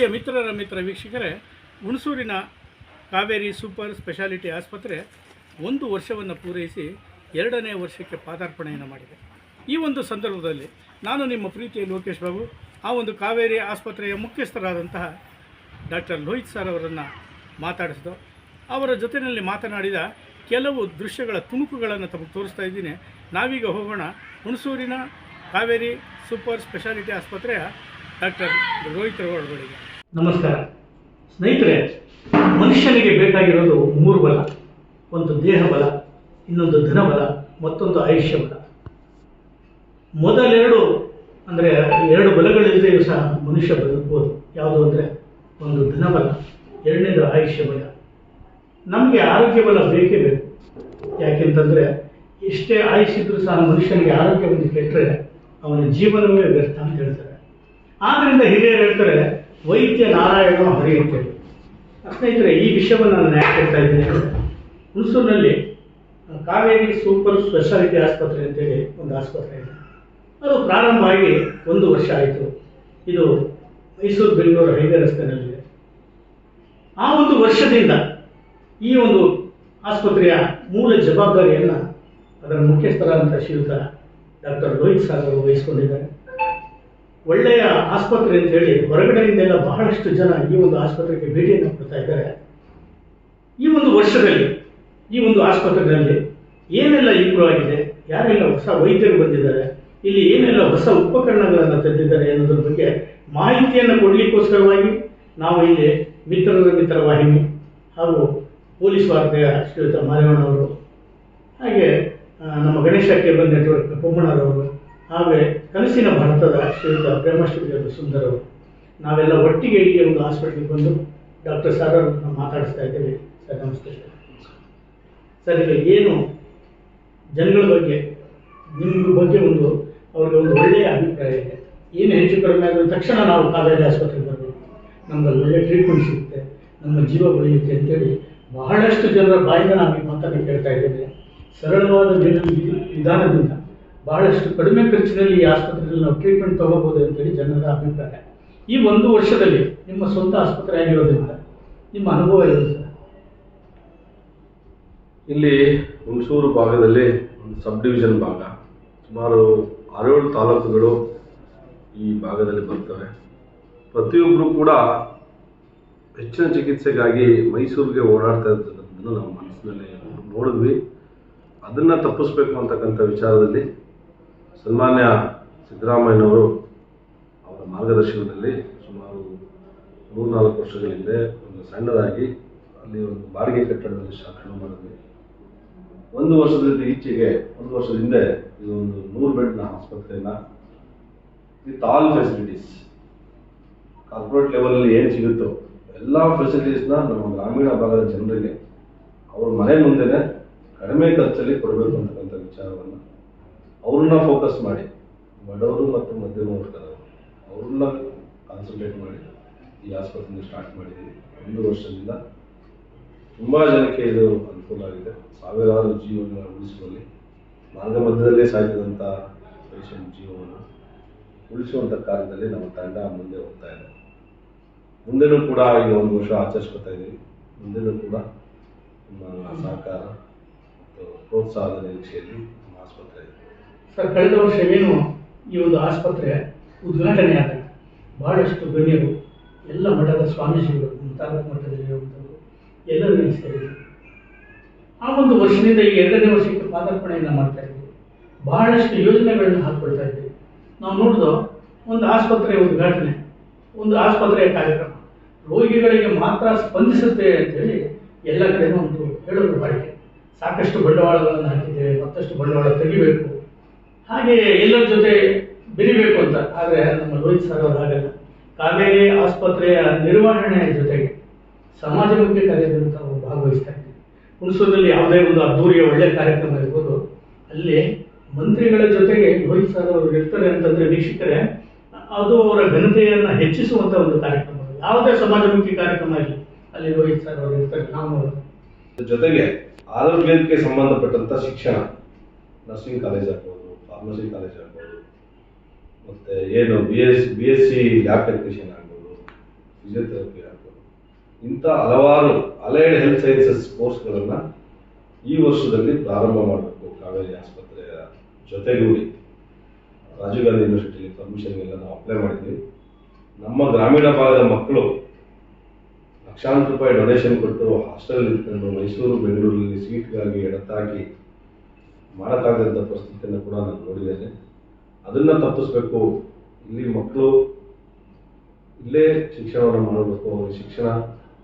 ಪ್ರೀತಿಯ ಮಿತ್ರರ ಮಿತ್ರ ವೀಕ್ಷಕರೇ, ಹುಣಸೂರಿನ Kaveri super speciality ಆಸ್ಪತ್ರೆ ಒಂದು ವರ್ಷವನ್ನು ಪೂರೈಸಿ ಎರಡನೇ ವರ್ಷಕ್ಕೆ ಪಾದಾರ್ಪಣೆಯನ್ನು ಮಾಡಿದೆ. ಈ ಒಂದು ಸಂದರ್ಭದಲ್ಲಿ ನಾನು ನಿಮ್ಮ ಪ್ರೀತಿಯ ಲೋಕೇಶ್ ಬಾಬು, ಆ ಒಂದು ಕಾವೇರಿ ಆಸ್ಪತ್ರೆಯ ಮುಖ್ಯಸ್ಥರಾದಂತಹ ಡಾಕ್ಟರ್ ಲೋಹಿತ್ ಸರ್ ಅವರನ್ನು ಮಾತಾಡಿಸಿದೋ, ಅವರ ಜೊತೆಯಲ್ಲಿ ಮಾತನಾಡಿದ ಕೆಲವು ದೃಶ್ಯಗಳ ತುಣುಕುಗಳನ್ನು ತಮಗೆ ತೋರಿಸ್ತಾ ಇದ್ದೀನಿ. ನಾವೀಗ ಹೋಗೋಣ ಹುಣಸೂರಿನ ಕಾವೇರಿ ಸೂಪರ್ ಸ್ಪೆಷಾಲಿಟಿ ಆಸ್ಪತ್ರೆಯ ಡಾಕ್ಟರ್ ರೋಹಿತ್ ಒಳಗಡೆಗೆ ನಮಸ್ಕಾರ. ಸ್ನೇಹಿತರೆ, ಮನುಷ್ಯನಿಗೆ ಬೇಕಾಗಿರೋದು ಮೂರು ಬಲ. ಒಂದು ದೇಹ ಬಲ ಇನ್ನೊಂದು ಧನಬಲ, ಮತ್ತೊಂದು ಆಯುಷ್ಯ ಬಲ ಮೊದಲೆರಡು, ಅಂದರೆ ಎರಡು ಬಲಗಳಿಲ್ಲದೆಯೂ ಸಹ ಮನುಷ್ಯ ಬದುಕಬಹುದು ಯಾವುದು ಅಂದರೆ ಒಂದು ಧನಬಲ, ಎರಡನೇದು ಆಯುಷ್ಯ ಬಲ ನಮಗೆ ಆರೋಗ್ಯ ಬಲ ಬೇಕೇ ಬೇಕು. ಯಾಕೆಂತಂದರೆ ಎಷ್ಟೇ ಆಯುಷ್ಯಿದ್ರೂ ಸಹ ಮನುಷ್ಯನಿಗೆ ಆರೋಗ್ಯ ಕೆಟ್ಟರೆ ಅವನ ಜೀವನವೇ ವ್ಯರ್ಥ ಅಂತ ಹೇಳ್ತಾರೆ. ಆದ್ದರಿಂದ ಹಿರಿಯರು ಹೇಳ್ತಾರೆ ವೈದ್ಯ ನಾರಾಯಣ ಹೊರೆಯುತ್ತೆ. ಸ್ನೇಹಿತರೆ, ಈ ವಿಷಯವನ್ನು ನಾನು ಯಾಕೆ ಹೇಳ್ತಾ ಇದ್ದೀನಿ. ಹುಣಸೂರಿನಲ್ಲಿ ಕಾವೇರಿ ಸೂಪರ್ ಸ್ಪೆಷಾಲಿಟಿ ಆಸ್ಪತ್ರೆ ಅಂತೇಳಿ ಒಂದು ಆಸ್ಪತ್ರೆ ಇದೆ. ಅದು ಪ್ರಾರಂಭ ಆಗಿ ಒಂದು ವರ್ಷ ಆಯಿತು. ಇದು ಮೈಸೂರು ಬೆಂಗಳೂರು ಹೈವೇ ರಸ್ತೆಯಲ್ಲಿದೆ ಆ ಒಂದು ವರ್ಷದಿಂದ ಈ ಒಂದು ಆಸ್ಪತ್ರೆಯ ಮೂಲ ಜವಾಬ್ದಾರಿಯನ್ನು ಅದರ ಮುಖ್ಯಸ್ಥರಾದಂಥ ಶ್ರೀಯುತ ಡಾಕ್ಟರ್ ರೋಹಿತ್ ಸಾಗರ್ ವಹಿಸಿಕೊಂಡಿದ್ದಾರೆ. ಒಳ್ಳೆಯ ಆಸ್ಪತ್ರೆ ಅಂತ ಹೇಳಿ ಹೊರಗಡೆಯಿಂದೆಲ್ಲ ಬಹಳಷ್ಟು ಜನ ಈ ಒಂದು ಆಸ್ಪತ್ರೆಗೆ ಭೇಟಿಯನ್ನು ಕೊಡ್ತಾ ಇದ್ದಾರೆ. ಈ ಒಂದು ವರ್ಷದಲ್ಲಿ, ಈ ಒಂದು ಆಸ್ಪತ್ರೆಯಲ್ಲಿ ಏನೆಲ್ಲ ಇಂಪ್ರೂವ್ ಆಗಿದೆ, ಯಾರೆಲ್ಲ ಹೊಸ ವೈದ್ಯರು ಬಂದಿದ್ದಾರೆ, ಇಲ್ಲಿ ಏನೆಲ್ಲ ಹೊಸ ಉಪಕರಣಗಳನ್ನು ತಂದಿದ್ದಾರೆ ಅನ್ನೋದ್ರ ಬಗ್ಗೆ ಮಾಹಿತಿಯನ್ನು ಕೊಡಲಿಕ್ಕೋಸ್ಕರವಾಗಿ ನಾವು ಇಲ್ಲಿ ಮಿತ್ರರ ಮಿತ್ರ ವಾಹಿನಿ ಹಾಗೂ ಪೊಲೀಸ್ ವಾರ್ತೆಯ ಶ್ರೀಯುತ ಮಾದೇವಣ್ಣವರು ಹಾಗೆ ನಮ್ಮ ಗಣೇಶ ಕೇಬಲ್ ನೆಟ್ವರ್ಕ್ ಹಾಗೆ ಕನಸಿನ ಭಾರತದ ಶ್ರೀಯುತ ಬ್ರಹ್ಮಶ್ರೀ ಸುಂದರ್ ಅವರು ನಾವೆಲ್ಲ ಒಟ್ಟಿಗೆ ಈ ಒಂದು ಹಾಸ್ಪಿಟ್ಲಿಗೆ ಬಂದು ಡಾಕ್ಟರ್ ಸರ್ ಅವ್ರನ್ನ ಮಾತಾಡಿಸ್ತಾ ಇದ್ದೇವೆ. ಸರ್, ನಮಸ್ತೆ ಸರ್. ಸರ್, ಈಗ ಏನು ಜನಗಳ ಬಗ್ಗೆ ನಿಮ್ಮ ಬಗ್ಗೆ ಒಂದು, ಅವ್ರಿಗೆ ಒಂದು ಒಳ್ಳೆಯ ಅಭಿಪ್ರಾಯ ಇದೆ. ಏನು ಹೆಚ್ಚು ಕಡಿಮೆ ಆದ ತಕ್ಷಣ ನಾವು ಕಾವೇರಿ ಆಸ್ಪತ್ರೆಗೆ ಬರಬೇಕು. ನಮ್ಗೆ ಅಲ್ಲಿ ಒಳ್ಳೆ ಟ್ರೀಟ್ಮೆಂಟ್ ಸಿಗುತ್ತೆ. ನಮ್ಮ ಜೀವ ಉಳಿಯುತ್ತೆ ಅಂತೇಳಿ ಬಹಳಷ್ಟು ಜನರ ಬಾಯಿಂದ ನಾವು ಈ ಮಾತನ್ನು ಕೇಳ್ತಾ ಇದ್ದೇವೆ. ಸರಳವಾದ ವಿಧ- ವಿಧಾನದಿಂದ ಬಹಳಷ್ಟು ಕಡಿಮೆ ಖರ್ಚಿನಲ್ಲಿ ಈ ಆಸ್ಪತ್ರೆಯಲ್ಲಿ ನಾವು ಟ್ರೀಟ್ಮೆಂಟ್ ತಗೋಬಹುದು ಅಂತೇಳಿ ಜನರ ಅಭಿಪ್ರಾಯ. ಈ ಒಂದು ವರ್ಷದಲ್ಲಿ ನಿಮ್ಮ ಸ್ವಂತ ಆಸ್ಪತ್ರೆ ಆಗಿರೋದ್ರಿಂದ ನಿಮ್ಮ ಅನುಭವ ಏನು ಸರ್? ಇಲ್ಲಿ ಹುಣಸೂರು ಭಾಗದಲ್ಲಿ ಒಂದು ಸಬ್ ಡಿವಿಷನ್ ಭಾಗ. ಸುಮಾರು ಆರೇಳು ತಾಲೂಕುಗಳು ಈ ಭಾಗದಲ್ಲಿ ಬರ್ತವೆ. ಪ್ರತಿಯೊಬ್ಬರು ಕೂಡ ಹೆಚ್ಚಿನ ಚಿಕಿತ್ಸೆಗಾಗಿ ಮೈಸೂರಿಗೆ ಓಡಾಡ್ತಾ ಇರ್ತಕ್ಕಂಥದ್ದನ್ನು ನಾವು ಮನಸ್ಸಿನಲ್ಲಿ ನೋಡಿದ್ವಿ. ಅದನ್ನು ತಪ್ಪಿಸ್ಬೇಕು ಅಂತಕ್ಕಂಥ ವಿಚಾರದಲ್ಲಿ ಸನ್ಮಾನ್ಯ ಸಿದ್ದರಾಮಯ್ಯನವರು ಅವರ ಮಾರ್ಗದರ್ಶನದಲ್ಲಿ ಸುಮಾರು ಮೂರ್ನಾಲ್ಕು ವರ್ಷಗಳ ಹಿಂದೆ ಒಂದು ಸಣ್ಣದಾಗಿ ಅಲ್ಲಿ ಒಂದು ಬಾಡಿಗೆ ಕಟ್ಟಡದಲ್ಲಿ ಶಾಸನ ಮಾಡಿದ್ವಿ. ಒಂದು ವರ್ಷದಿಂದ ಈಚೆಗೆ, ಒಂದು ವರ್ಷದ ಹಿಂದೆ ಇದು ಒಂದು ನೂರು ಬೆಡ್ನ ಆಸ್ಪತ್ರೆಯನ್ನ ವಿತ್ ಆಲ್ ಫೆಸಿಲಿಟೀಸ್ ಕಾರ್ಪೊರೇಟ್ ಲೆವೆಲಲ್ಲಿ ಏನು ಸಿಗುತ್ತೋ ಎಲ್ಲ ಫೆಸಿಲಿಟೀಸ್ನ ನಮ್ಮ ಗ್ರಾಮೀಣ ಭಾಗದ ಜನರಿಗೆ ಅವ್ರ ಮನೆ ಮುಂದೆನೆ ಕಡಿಮೆ ಖರ್ಚಲ್ಲಿ ಕೊಡಬೇಕು ಅಂತಕ್ಕಂಥ ವಿಚಾರವನ್ನು ಅವ್ರನ್ನ ಫೋಕಸ್ ಮಾಡಿ, ಬಡವರು ಮತ್ತು ಮಧ್ಯಮ ವರ್ಗದವರು, ಅವ್ರನ್ನ ಕಾನ್ಸಂಟ್ರೇಟ್ ಮಾಡಿ, ಈ ಆಸ್ಪತ್ರೆಯಿಂದ ಸ್ಟಾರ್ಟ್ ಮಾಡಿದ್ದೀವಿ. ಒಂದು ವರ್ಷದಿಂದ ತುಂಬ ಜನಕ್ಕೆ ಇದು ಅನುಕೂಲ ಆಗಿದೆ. ಸಾವಿರಾರು ಜೀವನ ಉಳಿಸುವಲ್ಲಿ ಮಾರ್ಗ ಮಧ್ಯದಲ್ಲೇ ಸಾಗಿದಂಥ ಪೇಷಂಟ್ ಜೀವವನ್ನು ಉಳಿಸುವಂಥ ಕಾರ್ಯದಲ್ಲಿ ನಮ್ಮ ತಂಡ ಮುಂದೆ ಹೋಗ್ತಾ ಇದೆ. ಮುಂದೆನೂ ಕೂಡ ಈಗ ಒಂದು ವರ್ಷ ಆಚರಿಸ್ಕೊತಾ ಇದ್ದೀವಿ ಮುಂದೆನೂ ಕೂಡ ನಮ್ಮ ಸಹಕಾರ ಮತ್ತು ಪ್ರೋತ್ಸಾಹದ ನಿರೀಕ್ಷೆಯಲ್ಲಿ ನಮ್ಮ ಆಸ್ಪತ್ರೆ ಇದೆ. ಸರ್ ಕಳೆದ ವರ್ಷ ಏನು ಈ ಒಂದು ಆಸ್ಪತ್ರೆ ಉದ್ಘಾಟನೆ ಆದಾಗ ಬಹಳಷ್ಟು ಗಣ್ಯರು, ಎಲ್ಲ ಮಠದ ಸ್ವಾಮೀಜಿಗಳು ತಾಲೂಕು ಮಟ್ಟದಲ್ಲಿರುವಂಥದ್ದು ಎಲ್ಲರೂ ಸೇರಿದರು ಆ ಒಂದು ವರ್ಷದಿಂದ ಈ ಎರಡನೇ ವರ್ಷಕ್ಕೆ ಪಾದಾರ್ಪಣೆಯನ್ನು ಮಾಡ್ತಾ ಇದ್ದೀವಿ. ಬಹಳಷ್ಟು ಯೋಜನೆಗಳನ್ನು ಹಾಕ್ಕೊಳ್ತಾ ಇದ್ದೀವಿ. ನಾವು ನೋಡಿದ, ಒಂದು ಆಸ್ಪತ್ರೆಯ ಉದ್ಘಾಟನೆ, ಒಂದು ಆಸ್ಪತ್ರೆಯ ಕಾರ್ಯಕ್ರಮ. ರೋಗಿಗಳಿಗೆ ಮಾತ್ರ ಸ್ಪಂದಿಸುತ್ತೆ ಅಂತೇಳಿ ಎಲ್ಲ ಕಡೆನೂ ಒಂದು ಹೇಳೋದು ಬಾಳಿಕೆ. ಸಾಕಷ್ಟು ಬಂಡವಾಳಗಳನ್ನು ಹಾಕಿದ್ದೇವೆ, ಮತ್ತಷ್ಟು ಬಂಡವಾಳ ತೆಗಿಬೇಕು. ಹಾಗೆ ಎಲ್ಲರ ಜೊತೆ ಬೆರಿಬೇಕು ಅಂತ. ಆದರೆ ನಮ್ಮ ರೋಹಿತ್ ಸರ್ ಅವರು ಹಾಗಲ್ಲ. ಕಾವೇರಿ ಆಸ್ಪತ್ರೆಯ ನಿರ್ವಹಣೆಯ ಜೊತೆಗೆ ಸಮಾಜಮುಖಿ ಕಾರ್ಯದಲ್ಲಿ ತಾವು ಭಾಗವಹಿಸ್ತಾ ಇದ್ದೀವಿ. ಹುಣಸೂರಿನಲ್ಲಿ ಯಾವುದೇ ಒಂದು ಅದ್ದೂರಿಯ ಒಳ್ಳೆ ಕಾರ್ಯಕ್ರಮ ಇರ್ಬೋದು. ಅಲ್ಲಿ ಮಂತ್ರಿಗಳ ಜೊತೆಗೆ ರೋಹಿತ್ ಸರ್ ಅವರು ಇರ್ತಾರೆ ಅಂತಂದ್ರೆ ವೀಕ್ಷಕರೇ, ಅದು ಅವರ ಘನತೆಯನ್ನು ಹೆಚ್ಚಿಸುವಂತ ಒಂದು ಕಾರ್ಯಕ್ರಮ. ಯಾವುದೇ ಸಮಾಜಮುಖಿ ಕಾರ್ಯಕ್ರಮ ಇರಲಿ ಅಲ್ಲಿ ರೋಹಿತ್ ಸರ್ ಅವರು ಇರ್ತಾರೆ, ನಾವು ಜೊತೆಗೆ ಆರೋಗ್ಯಕ್ಕೆ ಸಂಬಂಧಪಟ್ಟಂತ ಶಿಕ್ಷಣ ನರ್ಸಿಂಗ್ ಕಾಲೇಜ್ ಆಗ್ಬೋದು. ಫಾರ್ಮಸಿ ಕಾಲೇಜ್ ಆಗ್ಬೋದು ಮತ್ತೆ ಏನು B S B S C lab technician ಆಗ್ಬೋದು ಫಿಸಿಯೋಥೆರಪಿ ಆಗ್ಬೋದು, ಇಂಥ ಹಲವಾರು ಅಲೈಡ್ ಹೆಲ್ತ್ ಸೈನ್ಸಸ್ ಕೋರ್ಸ್ಗಳನ್ನು ಈ ವರ್ಷದಲ್ಲಿ ಪ್ರಾರಂಭ ಮಾಡಬೇಕು ಕಾವೇರಿ ಆಸ್ಪತ್ರೆಯ ಜೊತೆಗೂಡಿ. ರಾಜೀವ್ ಗಾಂಧಿ ಯೂನಿವರ್ಸಿಟಿಲಿ ಪರ್ಮಿಷನ್ಗೆಲ್ಲ ನಾವು ಅಪ್ಲೈ ಮಾಡಿದ್ವಿ. ನಮ್ಮ ಗ್ರಾಮೀಣ ಭಾಗದ ಮಕ್ಕಳು ಲಕ್ಷಾಂತರ ರೂಪಾಯಿ ಡೊನೇಷನ್ ಕೊಟ್ಟು ಹಾಸ್ಟೆಲ್ ಇಟ್ಕೊಂಡು ಮೈಸೂರು, ಬೆಂಗಳೂರಲ್ಲಿ ಸೀಟ್ಗಾಗಿ ಎಡತಾಕಿ ಮಾಡೋಕ್ಕಾಗದಂಥ ಪರಿಸ್ಥಿತಿಯನ್ನು ಕೂಡ ನಾನು ನೋಡಿದ್ದೇನೆ. ಅದನ್ನು ತಪ್ಪಿಸ್ಬೇಕು. ಇಲ್ಲಿ ಮಕ್ಕಳು ಇಲ್ಲೇ ಶಿಕ್ಷಣವನ್ನು ಮಾಡಬೇಕು. ಅವ್ರಿಗೆ ಶಿಕ್ಷಣ,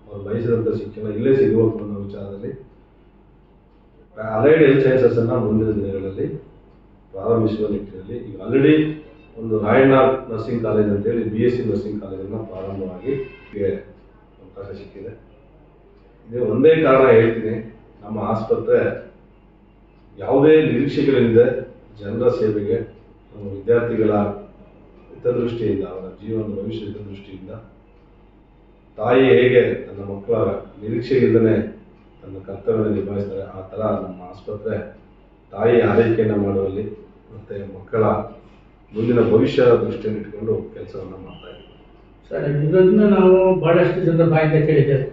ಅವ್ರು ಬಯಸಿದಂಥ ಶಿಕ್ಷಣ ಇಲ್ಲೇ ಸಿಗಬೇಕು ಅನ್ನೋ ವಿಚಾರದಲ್ಲಿ ಅಲೈಡ್ ಹೆಲ್ತ್ ಸೈನ್ಸಸ್ ಅನ್ನ ಮುಂದಿನ ದಿನಗಳಲ್ಲಿ, ಪ್ರಾರಂಭಿಸುವ ನಿಟ್ಟಿನಲ್ಲಿ ಈಗ ಆಲ್ರೆಡಿ ಒಂದು ರಾಯಣ್ಣ ನರ್ಸಿಂಗ್ ಕಾಲೇಜ್ ಅಂತೇಳಿ ಬಿ ಎಸ್ ಸಿ ನರ್ಸಿಂಗ್ ಕಾಲೇಜನ್ನು ಪ್ರಾರಂಭವಾಗಿ ಅವಕಾಶ ಸಿಕ್ಕಿದೆ. ಇದು ಒಂದೇ ಕಾರಣ ಹೇಳ್ತೀನಿ. ನಮ್ಮ ಆಸ್ಪತ್ರೆ ಯಾವುದೇ ನಿರೀಕ್ಷೆಗಳಿಲ್ಲದೆ ಜನರ ಸೇವೆಗೆ ವಿದ್ಯಾರ್ಥಿಗಳ ಹಿತದೃಷ್ಟಿಯಿಂದ, ಅವರ ಜೀವನದ ಭವಿಷ್ಯ ಹಿತದೃಷ್ಟಿಯಿಂದ ತಾಯಿ ಹೇಗೆ ತನ್ನ ಮಕ್ಕಳ ನಿರೀಕ್ಷೆ ಇಲ್ಲದೆ ತನ್ನ ಕರ್ತವ್ಯ ನಿಭಾಯಿಸ್ತಾರೆ ಆ ಥರ ನಮ್ಮ ಆಸ್ಪತ್ರೆ ತಾಯಿ ಆರೈಕೆಯನ್ನು ಮಾಡುವಲ್ಲಿ ಮತ್ತು ಮಕ್ಕಳ ಮುಂದಿನ ಭವಿಷ್ಯ ದೃಷ್ಟಿಯನ್ನು ಇಟ್ಕೊಂಡು ಕೆಲಸವನ್ನು ಮಾಡ್ತಾ ಇದ್ದೀವಿ. ಸರ್, ಇದನ್ನ ನಾವು ಭಾಳಷ್ಟು ಜನರ ಬಾಯಿಂದ ಕೇಳಿದ್ದೇವೆ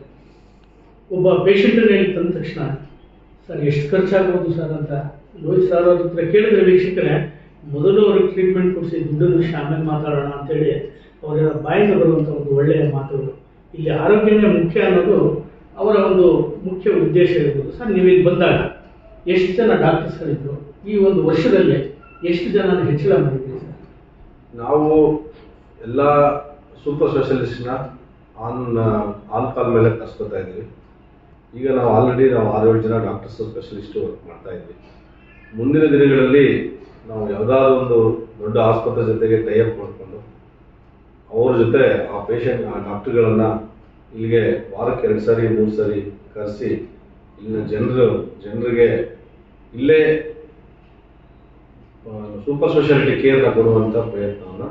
ಒಬ್ಬ ಪೇಷಂಟನ್ನು ಹೇಳಿ ತಂದ ತಕ್ಷಣ ಸರ್, ಎಷ್ಟು ಖರ್ಚಾಗ್ಬೋದು ಸರ್ ಅಂತ ಲೋಹಿತ್ ಸರ್ ಅವ್ರ ಹತ್ರ ಕೇಳಿದ್ರೆ ವೀಕ್ಷಕರೇ, ಮೊದಲು ಅವ್ರಿಗೆ ಟ್ರೀಟ್ಮೆಂಟ್ ಕೊಡಿಸಿ ದುಡ್ಡು ವಿಷಯ ಆಮೇಲೆ ಮಾತಾಡೋಣ ಅಂತೇಳಿ ಅವರ ಬಾಯಿಂದ ಬರುವಂಥ ಒಂದು ಒಳ್ಳೆಯ ಮಾತುಗಳು ಇಲ್ಲಿ ಆರೋಗ್ಯವೇ ಮುಖ್ಯ ಅನ್ನೋದು ಅವರ ಒಂದು ಮುಖ್ಯ ಉದ್ದೇಶ ಇರ್ಬೋದು. ಸರ್, ನೀವು ಇಲ್ಲಿ ಬಂದಾಗ ಎಷ್ಟು ಜನ ಡಾಕ್ಟರ್ಸ್ಗಳಿದ್ರು ಈ ಒಂದು ವರ್ಷದಲ್ಲಿ ಎಷ್ಟು ಜನ ಹೆಚ್ಚಳ ಮಾಡಿದ್ದೀರಿ ಸರ್? ನಾವು ಎಲ್ಲ ಸೂಪರ್ ಸ್ಪೆಷಲಿಸ್ಟ್ನ ಆನ್ ಆನ್ ಕಾಲ್ ಮೇಲೆ ಕರ್ಸ್ಕೊತಾ ಇದ್ದೀವಿ. ಈಗ ನಾವು ಆಲ್ರೆಡಿ ನಾವು ಆರು ಏಳು ಜನ ಡಾಕ್ಟರ್ಸ್ ಸ್ಪೆಷಲಿಸ್ಟು ವರ್ಕ್ ಮಾಡ್ತಾ ಇದ್ವಿ. ಮುಂದಿನ ದಿನಗಳಲ್ಲಿ ನಾವು ಯಾವುದಾದ್ರು ಒಂದು ದೊಡ್ಡ ಆಸ್ಪತ್ರೆ ಜೊತೆಗೆ ಟೈಅಪ್ ಮಾಡಿಕೊಂಡು ಅವ್ರ ಜೊತೆ ಆ ಪೇಷಂಟ್ ಆ ಡಾಕ್ಟರ್ಗಳನ್ನು ಇಲ್ಲಿಗೆ ವಾರಕ್ಕೆ ಎರಡು ಸಾರಿ, ಮೂರು ಸಾರಿ ಕರೆಸಿ ಇಲ್ಲಿನ ಜನರು, ಜನರಿಗೆ ಇಲ್ಲೇ ಸೂಪರ್ ಸ್ಪೆಷಾಲಿಟಿ ಕೇರ್ನ ಕೊಡುವಂಥ ಪ್ರಯತ್ನವನ್ನು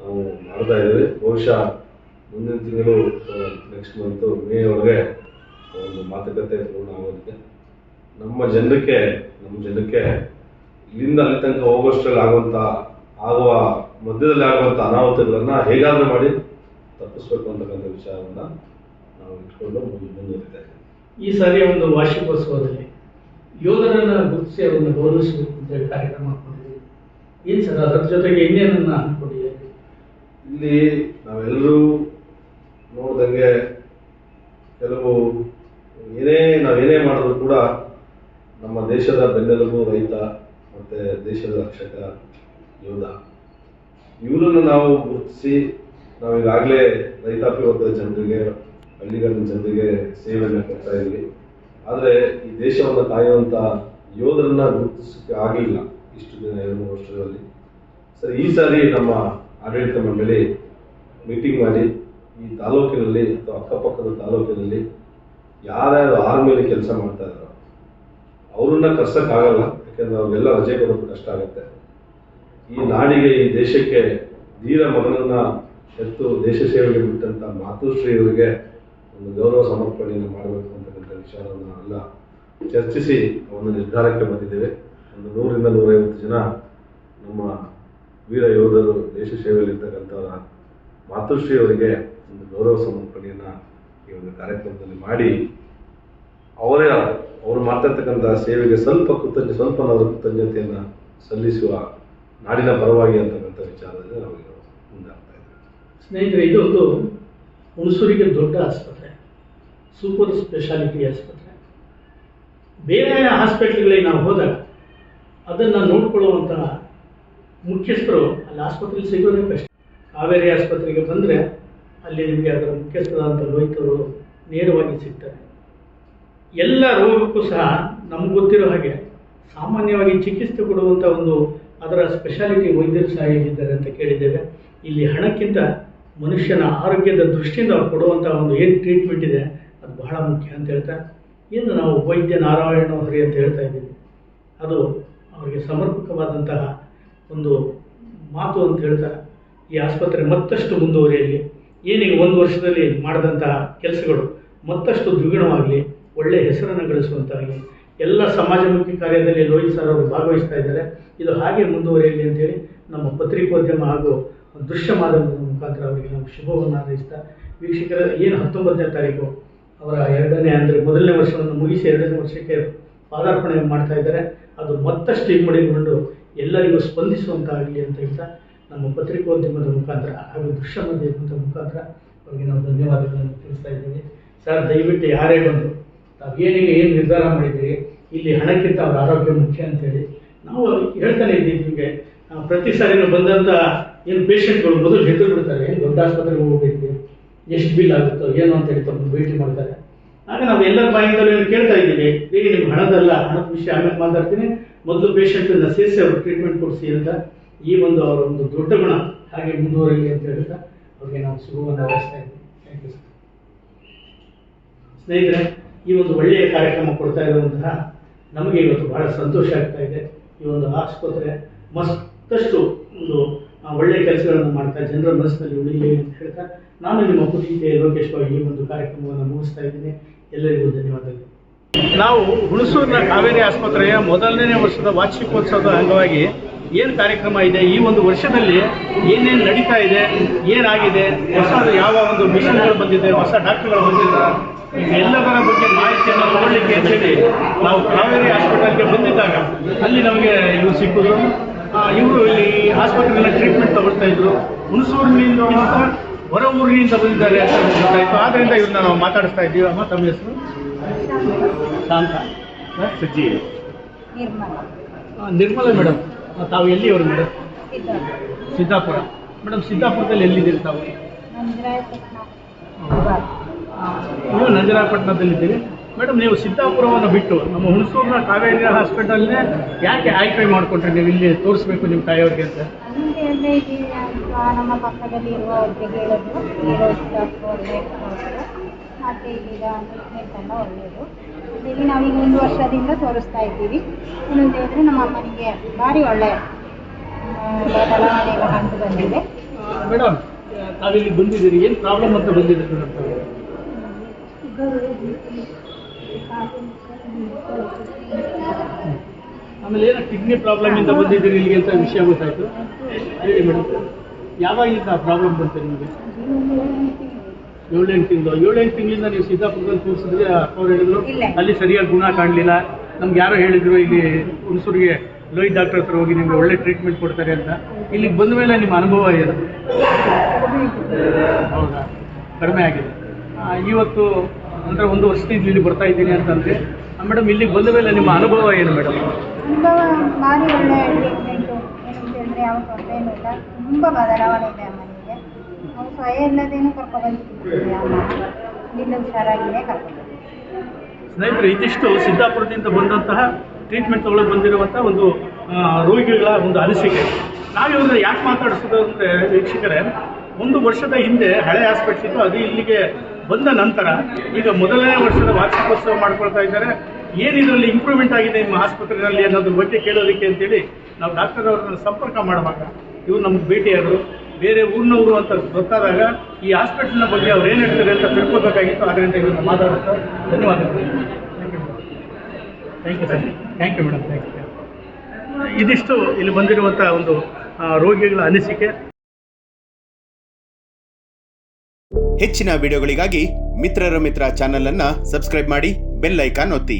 ನಾವು ಮಾಡ್ತಾ ಇದ್ದೀವಿ. ಬಹುಶಃ ಮುಂದಿನ ತಿಂಗಳು ನೆಕ್ಸ್ಟ್ ಮಂತು ಮೇ ಒಳಗೆ ಒಂದು ಮಾತುಕತೆ ಪೂರ್ಣ ಆಗುತ್ತೆ ನಮ್ಮ ಜನಕ್ಕೆ ನಮ್ಮ ಜನಕ್ಕೆ ಇಲ್ಲಿಂದ ಅಲ್ಲಿ ತನಕ ಹೋಗೋಷ್ಟರಲ್ಲಿ ಆಗುವಂಥ ಆಗುವ ಮಧ್ಯದಲ್ಲಿ ಆಗುವಂಥ ಅನಾಹುತಗಳನ್ನ ಹೇಗಾದರೂ ಮಾಡಿ ತಪ್ಪಿಸ್ಬೇಕು ಅಂತಕ್ಕಂಥ ವಿಚಾರವನ್ನು ನಾವು ಇಟ್ಕೊಂಡು ಮುಂದೆ ಮುಂದುವರಿತಾ ಇದ್ದೀವಿ. ಈ ಸಾರಿ ಒಂದು ವಾರ್ಷಿಕೋತ್ಸವದಲ್ಲಿ ಯೋಧರನ್ನ ಗುರುತಿಸಿ ಅವರನ್ನು ಗೌರವಿಸಬೇಕು ಅಂತೇಳಿ ಕಾರ್ಯಕ್ರಮ ಹಾಕೊಂಡಿದ್ದೀವಿ ಏನು ಸರ್ ಅದರ ಜೊತೆಗೆ ಇನ್ನೇನನ್ನ ಹಾಕೊಂಡಿದ್ದೀವಿ ಇಲ್ಲಿ ನಾವೆಲ್ಲರೂ ನೋಡ್ದಂಗೆ ಕೆಲವು ಏನೇ ನಾವೇನೇ ಮಾಡಿದ್ರು ಕೂಡ ನಮ್ಮ ಬೆನ್ನೆಲುಬು ರೈತ ಮತ್ತೆ ದೇಶದ ರಕ್ಷಕ ಯೋಧ. ಇವರನ್ನು ನಾವು ಗುರುತಿಸಿ ನಾವೀಗಾಗಲೇ ರೈತಾಪಿ ವರ್ಗದ ಜನರಿಗೆ, ಹಳ್ಳಿಗಾರಿನ ಜನರಿಗೆ ಸೇವೆಯನ್ನು ಕೊಡ್ತಾ ಇದ್ವಿ. ಆದರೆ ಈ ದೇಶವನ್ನು ಕಾಯುವಂತ ಯೋಧರನ್ನ ಗುರುತಿಸಕ್ಕೆ ಆಗಲಿಲ್ಲ ಇಷ್ಟು ದಿನ, ಎರಡು, ಮೂರು ವರ್ಷಗಳಲ್ಲಿ. ಸರ್, ಈ ಸಾರಿ ನಮ್ಮ ಆಡಳಿತ ಮಂಡಳಿ ಮೀಟಿಂಗ್ ಮಾಡಿ ಈ ತಾಲೂಕಿನಲ್ಲಿ ಅಥವಾ ಅಕ್ಕಪಕ್ಕದ ತಾಲೂಕಿನಲ್ಲಿ ಯಾರ್ಯಾರು ಆರ್ಮಿಯಲ್ಲಿ ಕೆಲಸ ಮಾಡ್ತಾ ಅವ್ರನ್ನ ಕರ್ಸೋಕ್ಕಾಗಲ್ಲ ಯಾಕೆಂದ್ರೆ ಅವ್ರಿಗೆಲ್ಲ ರಜೆ ಕೊಡೋದು ಕಷ್ಟ ಆಗುತ್ತೆ. ಈ ನಾಡಿಗೆ, ಈ ದೇಶಕ್ಕೆ ಧೀರ ಮಗನನ್ನ ಎತ್ತು ದೇಶ ಸೇವೆಗೆ ಬಿಟ್ಟಂತ ಮಾತುಶ್ರೀಯವರಿಗೆ ಒಂದು ಗೌರವ ಸಮರ್ಪಣೆಯನ್ನು ಮಾಡಬೇಕು ಅಂತಕ್ಕಂಥ ವಿಚಾರವನ್ನು ಎಲ್ಲ ಚರ್ಚಿಸಿ ಒಂದು ನಿರ್ಧಾರಕ್ಕೆ ಬಂದಿದ್ದೇವೆ. ಒಂದು ನೂರಿಂದ ನೂರೈವತ್ತು ಜನ ನಮ್ಮ ವೀರ ಯೋಧರು ದೇಶ ಸೇವೆಯಲ್ಲಿರ್ತಕ್ಕಂಥವರ ಮಾತುಶ್ರೀ ಅವರಿಗೆ ಒಂದು ಗೌರವ ಸಮರ್ಪಣೆಯನ್ನು ಈ ಒಂದು ಕಾರ್ಯಕ್ರಮದಲ್ಲಿ ಮಾಡಿ ಅವರೇ ಅವರು ಮಾಡ್ತಿರ್ತಕ್ಕಂಥ ಸೇವೆಗೆ ಸ್ವಲ್ಪ ಕೃತಜ್ಞ ಸ್ವಲ್ಪನಾದರೂ ಕೃತಜ್ಞತೆಯನ್ನು ಸಲ್ಲಿಸುವ ನಾಡಿನ ಪರವಾಗಿ ಅಂತಕ್ಕಂಥ ವಿಚಾರದಲ್ಲಿ ನಾವು ಈಗ ಮುಂದಾಗ್ತಾ ಇದೆ ಸ್ನೇಹಿತರೆ ಇದೊಂದು ಹುಣಸೂರಿಗೆ ದೊಡ್ಡ ಆಸ್ಪತ್ರೆ, ಸೂಪರ್ ಸ್ಪೆಷಾಲಿಟಿ ಆಸ್ಪತ್ರೆ. ಬೇರೆ ಹಾಸ್ಪಿಟ್ಲ್ಗಳಿಗೆ ನಾವು ಹೋದಾಗ ಅದನ್ನು ನೋಡ್ಕೊಳ್ಳುವಂತಹ ಮುಖ್ಯಸ್ಥರು ಅಲ್ಲಿ ಆಸ್ಪತ್ರೆಯಲ್ಲಿ ಸಿಗೋದೇ ಕಷ್ಟ. ಕಾವೇರಿ ಆಸ್ಪತ್ರೆಗೆ ಬಂದರೆ ಅಲ್ಲಿ ನಿಮಗೆ ಅದರ ಮುಖ್ಯಸ್ಥರಾದಂಥ ರೋಹಿತರು ನೇರವಾಗಿ ಸಿಗ್ತಾರೆ. ಎಲ್ಲ ರೋಗಕ್ಕೂ ಸಹ ನಮ್ಗೆ ಗೊತ್ತಿರೋ ಹಾಗೆ ಸಾಮಾನ್ಯವಾಗಿ ಚಿಕಿತ್ಸೆ ಕೊಡುವಂಥ ಒಂದು ಅದರ ಸ್ಪೆಷಾಲಿಟಿ ವೈದ್ಯರು ಸಹ ಇಲ್ಲಿದ್ದಾರೆ ಅಂತ ಕೇಳಿದ್ದೇವೆ. ಇಲ್ಲಿ ಹಣಕ್ಕಿಂತ ಮನುಷ್ಯನ ಆರೋಗ್ಯದ ದೃಷ್ಟಿಯಿಂದ ಅವ್ರು ಕೊಡುವಂಥ ಒಂದು ಏನು ಟ್ರೀಟ್ಮೆಂಟ್ ಇದೆ, ಅದು ಬಹಳ ಮುಖ್ಯ ಅಂತ ಹೇಳ್ತಾ ಏನು ನಾವು ವೈದ್ಯ ನಾರಾಯಣ ಹರಿ ಅಂತ ಹೇಳ್ತಾ ಇದ್ದೀವಿ. ಅದು ಅವರಿಗೆ ಸಮರ್ಪಕವಾದಂತಹ ಒಂದು ಮಾತು ಅಂತ ಹೇಳ್ತಾ ಈ ಆಸ್ಪತ್ರೆ ಮತ್ತಷ್ಟು ಮುಂದುವರಿಯಲಿ. ಏನೀಗ ಒಂದು ವರ್ಷದಲ್ಲಿ ಮಾಡಿದಂತಹ ಕೆಲಸಗಳು ಮತ್ತಷ್ಟು ದ್ವಿಗುಣವಾಗಲಿ ಒಳ್ಳೆಯ ಹೆಸರನ್ನು ಗಳಿಸುವಂತಾಗಿ ಎಲ್ಲ ಸಮಾಜಮುಖಿ ಕಾರ್ಯದಲ್ಲಿ ಲೋಹಿತ್ ಸರ್ ಅವರು ಭಾಗವಹಿಸ್ತಾ ಇದ್ದಾರೆ. ಇದು ಹಾಗೆ ಮುಂದುವರಿಯಲಿ ಅಂತೇಳಿ ನಮ್ಮ ಪತ್ರಿಕೋದ್ಯಮ ಹಾಗೂ ದೃಶ್ಯ ಮಾಧ್ಯಮದ ಮುಖಾಂತರ ಅವರಿಗೆ ನಾವು ಶುಭವನ್ನು ಹಾರೈಸ್ತಾ ವೀಕ್ಷಕರ, ಏನು ಹತ್ತೊಂಬತ್ತನೇ ತಾರೀಕು? ಅವರ ಎರಡನೇ ಅಂದರೆ ಮೊದಲನೇ ವರ್ಷವನ್ನು ಮುಗಿಸಿ ಎರಡನೇ ವರ್ಷಕ್ಕೆ ಪಾದಾರ್ಪಣೆ ಮಾಡ್ತಾ ಇದ್ದಾರೆ. ಅದು ಮತ್ತಷ್ಟು ಇಮ್ಮಡಿಗೊಂಡು ಎಲ್ಲರಿಗೂ ಸ್ಪಂದಿಸುವಂತಾಗಲಿ ಅಂತ ಹೇಳ್ತಾ ನಮ್ಮ ಪತ್ರಿಕೋದ್ಯಮದ ಮುಖಾಂತರ ಹಾಗೂ ದೃಶ್ಯ ಮಾಧ್ಯಮದ ಮುಖಾಂತರ ಅವರಿಗೆ ನಾವು ಧನ್ಯವಾದಗಳನ್ನು ತಿಳಿಸ್ತಾ ಇದ್ದೀವಿ. ಸರ್, ದಯವಿಟ್ಟು ಯಾರೇ ಬಂದು ಏನೀಗ ಏನು ನಿರ್ಧಾರ ಮಾಡಿದ್ದೀರಿ ಇಲ್ಲಿ ಹಣಕ್ಕಿಂತ ಅವ್ರ ಆರೋಗ್ಯ ಮುಖ್ಯ ಅಂತೇಳಿ ನಾವು ಹೇಳ್ತಾನೆ ಇದ್ದೀವಿ ನಿಮಗೆ. ಪ್ರತಿ ಸಾರಿನೂ ಬಂದಂಥ ಏನು ಪೇಷಂಟ್ಗಳು ಮೊದಲು ಹೆದರು ಬಿಡ್ತಾರೆ ದೊಡ್ಡ ಆಸ್ಪತ್ರೆಗೆ ಹೋಗ್ಬೇಕು? ಎಷ್ಟು ಬಿಲ್ ಆಗುತ್ತೋ, ಏನು ಅಂತೇಳಿ ತಮ್ಮನ್ನು ಭೇಟಿ ಮಾಡ್ತಾರೆ. ಆಗ ನಾವು ಎಲ್ಲರ ಬಾಯಿಂದಲೂ ಏನು ಕೇಳ್ತಾ ಇದ್ದೀವಿ ಈಗ ನಿಮ್ಗೆ ಹಣದಲ್ಲ, ಹಣದ ವಿಷಯ ಆಮೇಲೆ ಮಾತಾಡ್ತೀನಿ. ಮೊದಲು ಪೇಷಂಟನ್ನು ಸೇರಿಸಿ ಅವ್ರಿಗೆ ಟ್ರೀಟ್ಮೆಂಟ್ ಕೊಡಿಸಿ ಅಂತ. ಈ ಒಂದು ಅವರ ಒಂದು ದೊಡ್ಡ ಗುಣ, ಹಾಗೆ ಮುಂದುವರಿಲಿ ಅಂತ ಹೇಳ್ತಾ ಅವ್ರಿಗೆ ನಾವು ಶುಭವನ್ನು ಹಾರೈಸ್ತಾ ಇದ್ದೀವಿ. ಥ್ಯಾಂಕ್ ಯು ಸರ್ ಸ್ನೇಹಿತರೆ ಈ ಒಂದು ಒಳ್ಳೆಯ ಕಾರ್ಯಕ್ರಮ ಕೊಡ್ತಾ ಇರುವಂತಹ ನಮಗೆ ಇವತ್ತು ಬಹಳ ಸಂತೋಷ ಆಗ್ತಾ ಇದೆ. ಈ ಒಂದು ಆಸ್ಪತ್ರೆ ಮತ್ತಷ್ಟು ಒಂದು ಒಳ್ಳೆ ಕೆಲಸಗಳನ್ನು ಮಾಡ್ತಾ ಜನರ ಮನಸ್ಸಿನಲ್ಲಿ ಉಳಿಯಲಿ ಅಂತ ಹೇಳ್ತಾ ನಾನು ನಿಮ್ಮ ಪುಟಿಕೆ ಲೋಕೇಶ್ ಬಾಬು ಈ ಒಂದು ಕಾರ್ಯಕ್ರಮವನ್ನು ಮುಗಿಸ್ತಾ ಇದ್ದೀನಿ. ಎಲ್ಲರಿಗೂ ಧನ್ಯವಾದಗಳು. ನಾವು ಹುಣಸೂರಿನ ಕಾವೇರಿ ಆಸ್ಪತ್ರೆಯ ಮೊದಲನೇ ವರ್ಷದ ವಾರ್ಷಿಕೋತ್ಸವದ ಅಂಗವಾಗಿ ಏನು ಕಾರ್ಯಕ್ರಮ ಇದೆ? ಈ ಒಂದು ವರ್ಷದಲ್ಲಿ ಏನೇನು ನಡೀತಾ ಇದೆ? ಏನಾಗಿದೆ? ಹೊಸ ಯಾವ ಒಂದು ಮಿಷನ್ಗಳು ಬಂದಿದೆ? ಹೊಸ ಡಾಕ್ಟರ್ಗಳು ಬಂದಿದ್ದಾರೆ ಎಲ್ಲದರ ಬಗ್ಗೆ ಮಾಹಿತಿಯನ್ನು ತಗೊಳ್ಳಿಕ್ಕೆ ಅಂತೇಳಿ ನಾವು ಕಾವೇರಿ ಹಾಸ್ಪಿಟಲ್ಗೆ ಬಂದಿದ್ದಾಗ ಅಲ್ಲಿ ನಮಗೆ ಇವರು ಸಿಕ್ಕಿದ್ರು. ಇವರು ಇಲ್ಲಿ ಆಸ್ಪತ್ರೆಯಲ್ಲಿ ಟ್ರೀಟ್ಮೆಂಟ್ ತಗೊಳ್ತಾ ಇದ್ರು. ಹುಣಸೂರಿನಿಂದ ಹೊರ ಊರಿನಿಂದ ಬಂದಿದ್ದಾರೆ ಅಂತ ಗೊತ್ತಾಯಿತು. ಆದ್ದರಿಂದ ಇವ್ರನ್ನ ನಾವು ಮಾತಾಡಿಸ್ತಾ ಇದ್ದೀವಿ. ಅಮ್ಮ ತಮ್ಮ ಹೆಸರು? ಶಾಂತ. ಸಜ್ಜಿ. ನಿರ್ಮಲಾ ಮೇಡಮ್. ತಾವು ಎಲ್ಲಿಯವರು ಮೇಡಮ್? ಸಿದ್ದಾಪುರ. ಮೇಡಮ್ ಸಿದ್ದಾಪುರದಲ್ಲಿ ಎಲ್ಲಿದ್ದೀರಿ ತಾವು? ನೀವು ನಂಜನಪಟ್ಟಣದಲ್ಲಿದ್ದೀರಿ ಮೇಡಮ್ ನೀವು ಸಿದ್ದಾಪುರವನ್ನು ಬಿಟ್ಟು ನಮ್ಮ ಹುಣಸೂರಿನ ಕಾವೇರಿ ಹಾಸ್ಪಿಟಲ್ನೇ ಯಾಕೆ ಆಯ್ಕೆ ಮಾಡಿಕೊಂಡ್ರಿ? ನೀವು ಇಲ್ಲಿ ತೋರಿಸ್ಬೇಕು ನಿಮ್ಮ ತಾಯಿಯವ್ರಿಗೆ ಅಂತ. ನಮ್ಮ ಪಕ್ಕದಲ್ಲಿ ಇರುವ ಮತ್ತು ಟ್ರೀಟ್ಮೆಂಟ್ ಎಲ್ಲ ಒಳ್ಳೆಯದು ಇಲ್ಲಿ ನಾವೀಗ ಒಂದು ವರ್ಷದಿಂದ ತೋರಿಸ್ತಾ ಇದ್ದೀವಿ. ಇನ್ನೊಂದು ಹೇಳಿದ್ರೆ ನಮ್ಮ ಅಮ್ಮನಿಗೆ ಭಾರಿ ಒಳ್ಳೆ ಬದಲಾವಣೆ ಕಂಡು ಬಂದಿದೆ. ಮೇಡಮ್, ತಾವಿಲ್ಲಿ ಬಂದಿದ್ದೀರಿ. ಏನು ಪ್ರಾಬ್ಲಮ್ ಅಂತ ಬಂದಿದ್ದೀರಿ ಮೇಡಮ್ ಆಮೇಲೆ ಏನೋ ಕಿಡ್ನಿ ಪ್ರಾಬ್ಲಮಿಂದ ಬಂದಿದ್ದೀರಿ ಇಲ್ಲಿಗೆ ಅಂತ ವಿಷಯ ಗೊತ್ತಾಯ್ತು. ಹೇಳಿ ಮೇಡಮ್ ಯಾವಾಗಿಂದ ಪ್ರಾಬ್ಲಮ್ ಬಂತು ನಿಮಗೆ? ಏಳೆಂಟು ತಿಂಗಳು. ಏಳೆಂಟು ತಿಂಗಳಿಂದ ನೀವು ಸಿದ್ದಾಪುರದಲ್ಲಿ ತೋರಿಸಿದ್ರೆ ಅವ್ರು ಹೇಳಿದ್ರು. ಅಲ್ಲಿ ಸರಿಯಾಗಿ ಗುಣ ಕಾಣಲಿಲ್ಲ. ನಮ್ಗೆ ಯಾರೋ ಹೇಳಿದ್ರು ಇಲ್ಲಿ ಹುಣಸೂರಿಗೆ ಲೋಹಿತ್ ಡಾಕ್ಟರ್ ಹತ್ರ ಹೋಗಿ ನಿಮಗೆ ಒಳ್ಳೆ ಟ್ರೀಟ್ಮೆಂಟ್ ಕೊಡ್ತಾರೆ ಅಂತ. ಇಲ್ಲಿಗೆ ಬಂದ ಮೇಲೆ ನಿಮ್ಮ ಅನುಭವ ಏನು? ಹೌದಾ? ಕಡಿಮೆ ಆಗಿದೆ. ಇವತ್ತು ಅಂದರೆ ಒಂದು ವರ್ಷದಿಂದ ಇಲ್ಲಿ ಬರ್ತಾ ಇದ್ದೀನಿ ಅಂತಂದರೆ ಮೇಡಮ್ ಇಲ್ಲಿಗೆ ಬಂದ ಮೇಲೆ ನಿಮ್ಮ ಅನುಭವ ಏನು ಮೇಡಮ್ ಅನುಭವ ಭಾರಿ ಒಳ್ಳೆ ಟ್ರೀಟ್ಮೆಂಟು ಏನಂತ ಹೇಳಿದ್ರೆ ಯಾವ ತೊಂದರೆ ಇಲ್ಲ. ತುಂಬ ಬದಲಾವಣೆ ಇದೆ ಸ್ವಯ ಇಲ್ಲದೇನು ಕರ್ಕೊಬಂದಿದ್ದೀವಿ ಅಮ್ಮ ಕರ್ಕೊಂಡು ಸ್ನೇಹಿತರೆ, ಇದಿಷ್ಟು ಸಿದ್ದಾಪುರದಿಂದ ಬಂದಂತಹ ಟ್ರೀಟ್ಮೆಂಟ್ ತಗೊಳ್ಳೋಕೆ ಬಂದಿರುವಂಥ ಒಂದು ರೋಗಿಗಳ ಒಂದು ಅನಿಸಿಕೆ. ನಾವು ಇವ್ರನ್ನ ಯಾಕೆ ಮಾತಾಡಿಸೋದು ಅಂದರೆ ವೀಕ್ಷಕರೇ, ಒಂದು ವರ್ಷದ ಹಿಂದೆ ಹಳೆ ಆಸ್ಪೆಟ್ಲ್ ಇತ್ತು, ಅದು ಇಲ್ಲಿಗೆ ಬಂದ ನಂತರ ಈಗ ಮೊದಲನೇ ವರ್ಷದ ವಾರ್ಷಿಕೋತ್ಸವ ಮಾಡ್ಕೊಳ್ತಾ ಇದ್ದಾರೆ. ಏನು ಇದರಲ್ಲಿ ಇಂಪ್ರೂವ್ಮೆಂಟ್ ಆಗಿದೆ ನಿಮ್ಮ ಆಸ್ಪತ್ರೆಯಲ್ಲಿ ಅನ್ನೋದ್ರ ಬಗ್ಗೆ ಕೇಳೋದಕ್ಕೆ ಅಂತೇಳಿ ನಾವು ಡಾಕ್ಟರ್ ಅವ್ರನ್ನ ಸಂಪರ್ಕ ಮಾಡುವಾಗ ಇವ್ರು ನಮ್ಗೆ ಭೇಟಿಯಾದರು. ಬೇರೆ ಊರಿನವರು ಅಂತ ಗೊತ್ತಾದಾಗ ಈ ಹಾಸ್ಪಿಟಲ್ನ ಬಗ್ಗೆ ಅವ್ರು ಏನು ಹೇಳ್ತಾರೆ ಅಂತ ತಿಳ್ಕೊಬೇಕಾಗಿತ್ತು ಅದರಿಂದ ಇವ್ರನ್ನ ಮಾತಾಡುತ್ತಾ ಧನ್ಯವಾದಗಳು. Thank you sir thank you madam thank you ಇದಿಷ್ಟು ಇಲ್ಲಿ ಬಂದಿರುವಂಥ ಒಂದು ರೋಗಿಗಳ ಅನಿಸಿಕೆ. ಹೆಚ್ಚಿನ ವಿಡಿಯೋಗಳಿಗಾಗಿ ಮಿತ್ರರ ಮಿತ್ರ ಚಾನೆಲ್ ಅನ್ನ ಸಬ್ಸ್ಕ್ರೈಬ್ ಮಾಡಿ ಬೆಲ್ ಐಕಾನ್ ಒತ್ತಿ.